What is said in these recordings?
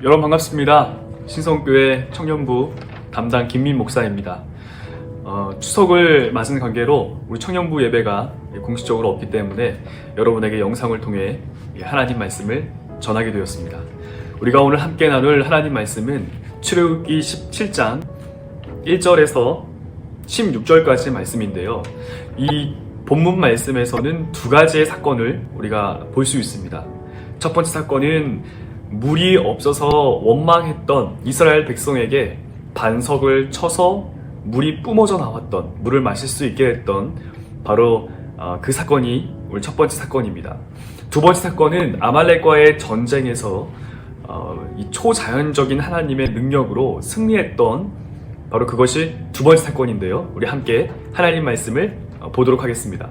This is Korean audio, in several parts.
여러분 반갑습니다. 신성교회 청년부 담당 김민 목사입니다. 어, 추석을 맞은 관계로 우리 청년부 예배가 공식적으로 없기 때문에 여러분에게 영상을 통해 하나님 말씀을 전하게 되었습니다. 우리가 오늘 함께 나눌 하나님 말씀은 출애굽기 17장 1절에서 16절까지 말씀인데요. 이 본문 말씀에서는 두 가지의 사건을 우리가 볼 수 있습니다. 첫 번째 사건은 물이 없어서 원망했던 이스라엘 백성에게 반석을 쳐서 물이 뿜어져 나왔던 물을 마실 수 있게 했던 바로 어, 그 사건이 우리 첫 번째 사건입니다. 두 번째 사건은 아말렉과의 전쟁에서 어, 이 초자연적인 하나님의 능력으로 승리했던 바로 그것이 두 번째 사건인데요. 우리 함께 하나님 말씀을 어, 보도록 하겠습니다.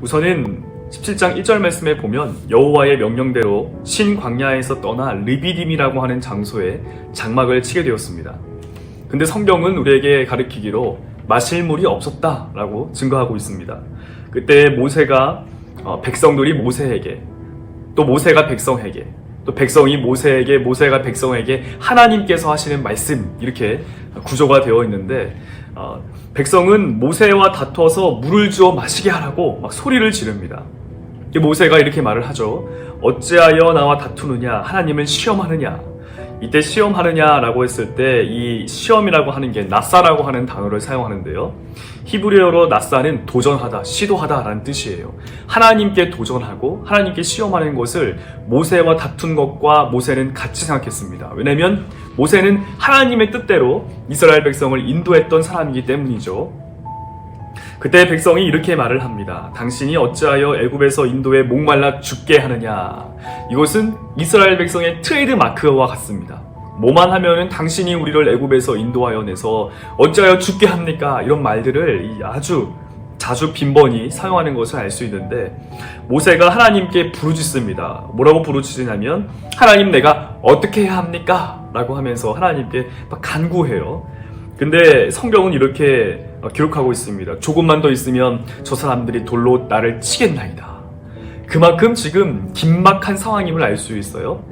우선은 17장 1절 말씀에 보면 여호와의 명령대로 신 광야에서 떠나 르비딤이라고 하는 장소에 장막을 치게 되었습니다. 근데 성경은 우리에게 가르치기로 마실 물이 없었다라고 증거하고 있습니다. 그때 모세가 어, 백성들이 모세에게 또 모세가 백성에게 또 백성이 모세에게 모세가 백성에게 하나님께서 하시는 말씀 이렇게 구조가 되어 있는데 어, 백성은 모세와 다투어서 물을 주어 마시게 하라고 막 소리를 지릅니다. 모세가 이렇게 말을 하죠. 어찌하여 나와 다투느냐? 하나님은 시험하느냐? 이때 시험하느냐라고 했을 때 이 시험이라고 하는 게 나사라고 하는 단어를 사용하는데요. 히브리어로 나사는 도전하다, 시도하다라는 뜻이에요. 하나님께 도전하고 하나님께 시험하는 것을 모세와 다툰 것과 모세는 같이 생각했습니다. 왜냐하면 모세는 하나님의 뜻대로 이스라엘 백성을 인도했던 사람이기 때문이죠. 그때 백성이 이렇게 말을 합니다. 당신이 어찌하여 애굽에서 인도에 목말라 죽게 하느냐? 이것은 이스라엘 백성의 트레이드 마크와 같습니다. 뭐만 하면은 당신이 우리를 애굽에서 인도하여 내서 어찌하여 죽게 합니까? 이런 말들을 아주 자주 빈번히 사용하는 것을 알 수 있는데 모세가 하나님께 부르짖습니다. 뭐라고 부르짖으냐면 하나님 내가 어떻게 해야 합니까? 라고 하면서 하나님께 막 간구해요. 근데 성경은 이렇게 기록하고 있습니다. 조금만 더 있으면 저 사람들이 돌로 나를 치겠나이다. 그만큼 지금 긴막한 상황임을 알 수 있어요.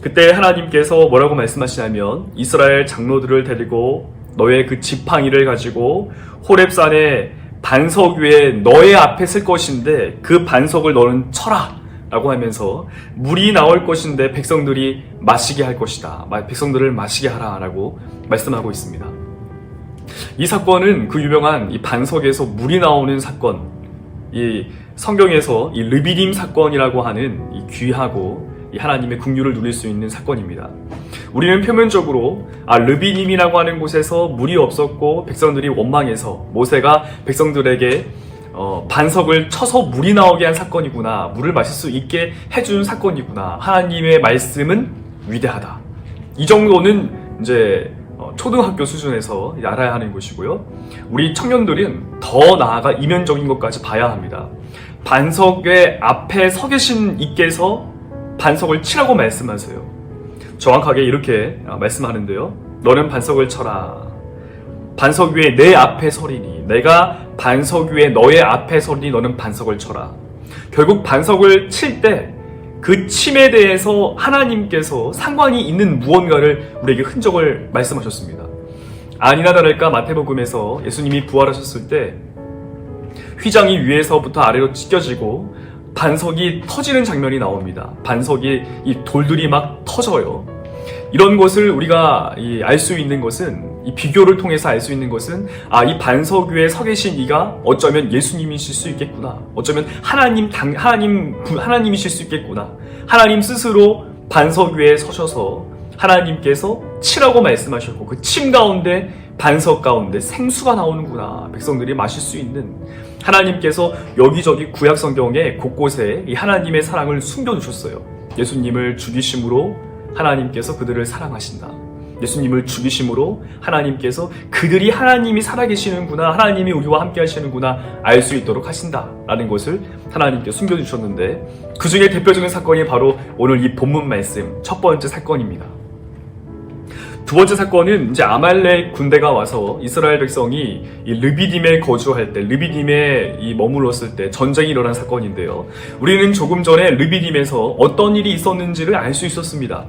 그때 하나님께서 뭐라고 말씀하시냐면 이스라엘 장로들을 데리고 너의 그 지팡이를 가지고 호렙산에 반석 위에 너의 앞에 쓸 것인데 그 반석을 너는 쳐라 라고 하면서 물이 나올 것인데 백성들이 마시게 할 것이다. 백성들을 마시게 하라 라고 말씀하고 있습니다. 이 사건은 그 유명한 이 반석에서 물이 나오는 사건, 이 성경에서 이 르비딤 사건이라고 하는 이 귀하고 이 하나님의 국류를 누릴 수 있는 사건입니다. 우리는 표면적으로 아 르비딤이라고 하는 곳에서 물이 없었고 백성들이 원망해서 모세가 백성들에게 어, 반석을 쳐서 물이 나오게 한 사건이구나. 물을 마실 수 있게 해준 사건이구나. 하나님의 말씀은 위대하다. 이 정도는 이제 어, 초등학교 수준에서 알아야 하는 것이고요. 우리 청년들은 더 나아가 이면적인 것까지 봐야 합니다. 반석의 앞에 서 계신 이께서 반석을 치라고 말씀하세요. 정확하게 이렇게 어, 말씀하는데요. 너는 반석을 쳐라. 반석 위에 내 앞에 서리니 내가 반석 위에 너의 앞에 서리니 너는 반석을 쳐라. 결국 반석을 칠 때 그 침에 대해서 하나님께서 상관이 있는 무언가를 우리에게 흔적을 말씀하셨습니다. 아니나 다를까 마태복음에서 예수님이 부활하셨을 때 휘장이 위에서부터 아래로 찢겨지고 반석이 터지는 장면이 나옵니다. 반석이 이 돌들이 막 터져요. 이런 것을 우리가 알 수 있는 것은 이 비교를 통해서 알 수 있는 것은 아 이 반석 위에 서 계신 이가 어쩌면 예수님이실 수 있겠구나. 어쩌면 하나님 당 하나님 하나님이실 수 있겠구나. 하나님 스스로 반석 위에 서셔서 하나님께서 치라고 말씀하셨고 그 침 가운데 반석 가운데 생수가 나오는구나. 백성들이 마실 수 있는 하나님께서 여기저기 구약 성경에 곳곳에 이 하나님의 사랑을 숨겨 두셨어요. 예수님을 죽이심으로 하나님께서 그들을 사랑하신다. 예수님을 죽이심으로 하나님께서 그들이 하나님이 살아계시는구나, 하나님이 우리와 함께 하시는구나 알 수 있도록 하신다라는 것을 하나님께 숨겨주셨는데 그 중에 대표적인 사건이 바로 오늘 이 본문 말씀 첫 번째 사건입니다. 두 번째 사건은 이제 아말렉 군대가 와서 이스라엘 백성이 이 르비딤에 거주할 때, 르비딤에 이 머물렀을 때 전쟁이 일어난 사건인데요. 우리는 조금 전에 르비딤에서 어떤 일이 있었는지를 알 수 있었습니다.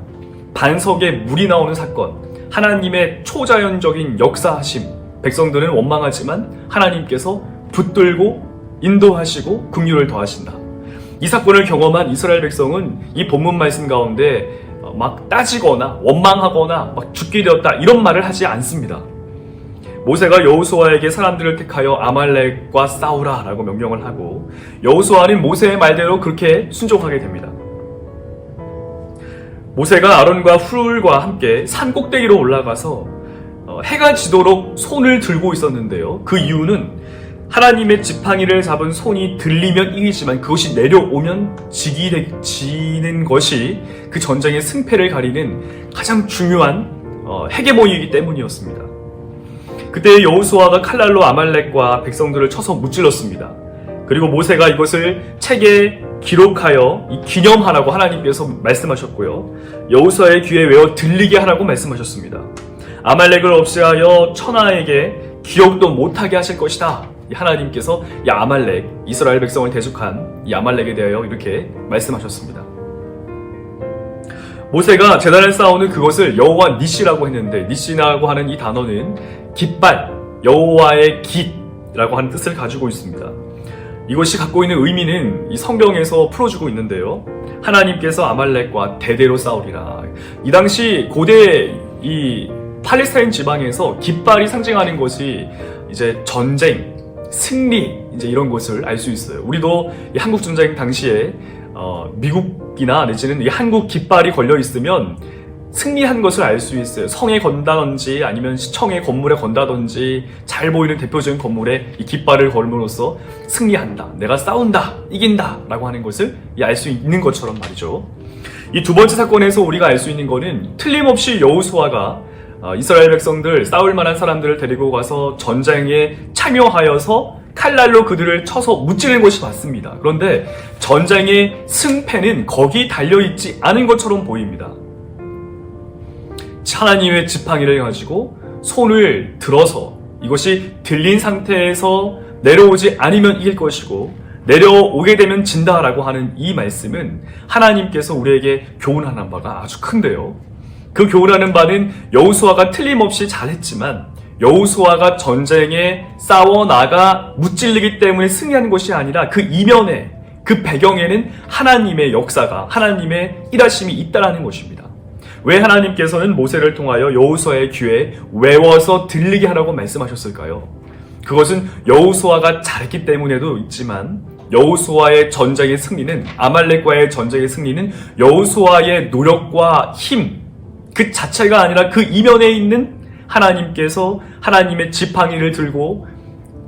반석에 물이 나오는 사건, 하나님의 초자연적인 역사하심, 백성들은 원망하지만 하나님께서 붙들고 인도하시고 긍휼을 더하신다. 이 사건을 경험한 이스라엘 백성은 이 본문 말씀 가운데 어, 막 따지거나 원망하거나 막 죽게 되었다 이런 말을 하지 않습니다. 모세가 여호수아에게 사람들을 택하여 아말렉과 싸우라라고 명령을 하고 여호수아는 모세의 말대로 그렇게 순종하게 됩니다. 모세가 아론과 훌과 함께 산 꼭대기로 올라가서 어, 해가 지도록 손을 들고 있었는데요. 그 이유는 하나님의 지팡이를 잡은 손이 들리면 이기지만 그것이 내려오면 지기 되- 지는 것이 그 전쟁의 승패를 가리는 가장 중요한 어, 헤게모니이기 때문이었습니다. 그때 여호수아가 칼날로 아말렉과 백성들을 쳐서 무찔렀습니다. 그리고 모세가 이것을 책에 기록하여 이 기념하라고 하나님께서 말씀하셨고요. 여호수아의 귀에 외워 들리게 하라고 말씀하셨습니다. 아말렉을 없애하여 천하에게 기억도 못하게 하실 것이다. 이 하나님께서 이 아말렉 이스라엘 백성을 대적한 이 아말렉에 대하여 이렇게 말씀하셨습니다. 모세가 재단을 쌓아오는 그것을 여호와 니시라고 했는데 니시라고 하는 이 단어는 깃발, 여호와의 깃이라고 하는 뜻을 가지고 있습니다. 이것이 갖고 있는 의미는 이 성경에서 풀어주고 있는데요. 하나님께서 아말렉과 대대로 싸우리라. 이 당시 고대 이 팔레스타인 지방에서 깃발이 상징하는 것이 이제 전쟁, 승리 이제 이런 것을 알 수 있어요. 우리도 이 한국 전쟁 당시에 어, 미국이나 내지는 이 한국 깃발이 걸려 있으면 승리한 것을 알 수 있어요. 성에 건다든지 아니면 시청의 건물에 건다든지 잘 보이는 대표적인 건물에 이 깃발을 걸음으로써 승리한다. 내가 싸운다. 이긴다. 라고 하는 것을 알 수 있는 것처럼 말이죠. 이 두 번째 사건에서 우리가 알 수 있는 것은 틀림없이 여우수아가 어, 이스라엘 백성들 싸울 만한 사람들을 데리고 가서 전쟁에 참여하여서 칼날로 그들을 쳐서 무찌는 것이 맞습니다. 그런데 전쟁의 승패는 거기 달려있지 않은 것처럼 보입니다. 하나님의 지팡이를 가지고 손을 들어서 이것이 들린 상태에서 내려오지 않으면 이길 것이고 내려오게 되면 진다라고 하는 이 말씀은 하나님께서 우리에게 교훈하는 바가 아주 큰데요. 그 교훈하는 바는 여우수아가 틀림없이 잘했지만 여우수아가 전쟁에 싸워 나가 무찔리기 때문에 승리하는 것이 아니라 그 이면에 그 배경에는 하나님의 역사가 하나님의 일하심이 있다라는 것입니다. 왜 하나님께서는 모세를 통하여 여호수아의 귀에 외워서 들리게 하라고 말씀하셨을까요? 그것은 여호수아가 잘했기 때문에도 있지만 여호수아의 전쟁의 승리는 아말렉과의 전쟁의 승리는 여호수아의 노력과 힘 그 자체가 아니라 그 이면에 있는 하나님께서 하나님의 지팡이를 들고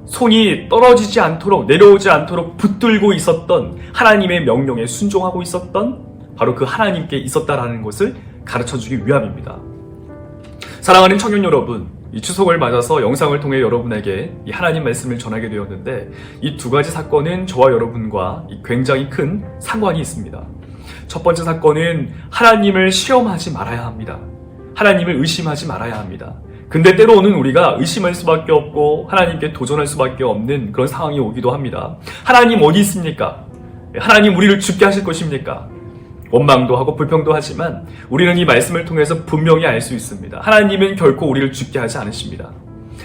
손이 떨어지지 않도록 내려오지 않도록 붙들고 있었던 하나님의 명령에 순종하고 있었던 바로 그 하나님께 있었다라는 것을 가르쳐 주기 위함입니다. 사랑하는 청년 여러분, 이 추석을 맞아서 영상을 통해 여러분에게 이 하나님 말씀을 전하게 되었는데 이 두 가지 사건은 저와 여러분과 이 굉장히 큰 상관이 있습니다. 첫 번째 사건은 하나님을 시험하지 말아야 합니다. 하나님을 의심하지 말아야 합니다. 근데 때로는 우리가 의심할 수밖에 없고 하나님께 도전할 수밖에 없는 그런 상황이 오기도 합니다. 하나님 어디 있습니까? 하나님 우리를 죽게 하실 것입니까? 원망도 하고 불평도 하지만 우리는 이 말씀을 통해서 분명히 알 수 있습니다. 하나님은 결코 우리를 죽게 하지 않으십니다.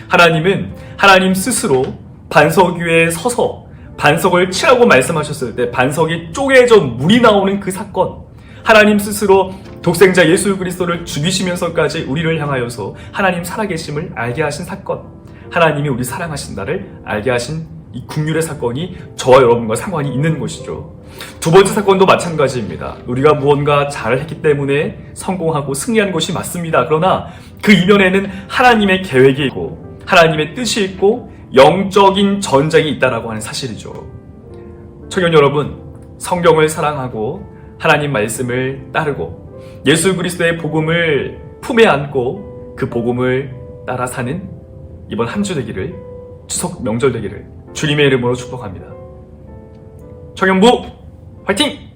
하나님은 하나님 스스로 반석 위에 서서 반석을 치라고 말씀하셨을 때 반석이 쪼개져 물이 나오는 그 사건 하나님 스스로 독생자 예수 그리스도를 죽이시면서까지 우리를 향하여서 하나님 살아계심을 알게 하신 사건 하나님이 우리 사랑하신다를 알게 하신 이 국률의 사건이 저와 여러분과 상관이 있는 것이죠. 두 번째 사건도 마찬가지입니다. 우리가 무언가 잘 했기 때문에 성공하고 승리한 것이 맞습니다. 그러나 그 이면에는 하나님의 계획이 있고 하나님의 뜻이 있고 영적인 전쟁이 있다라고 하는 사실이죠. 청년 여러분, 성경을 사랑하고 하나님 말씀을 따르고 예수 그리스도의 복음을 품에 안고 그 복음을 따라 사는 이번 한 주 되기를 추석 명절 되기를 주님의 이름으로 축복합니다. 청년부 화이팅!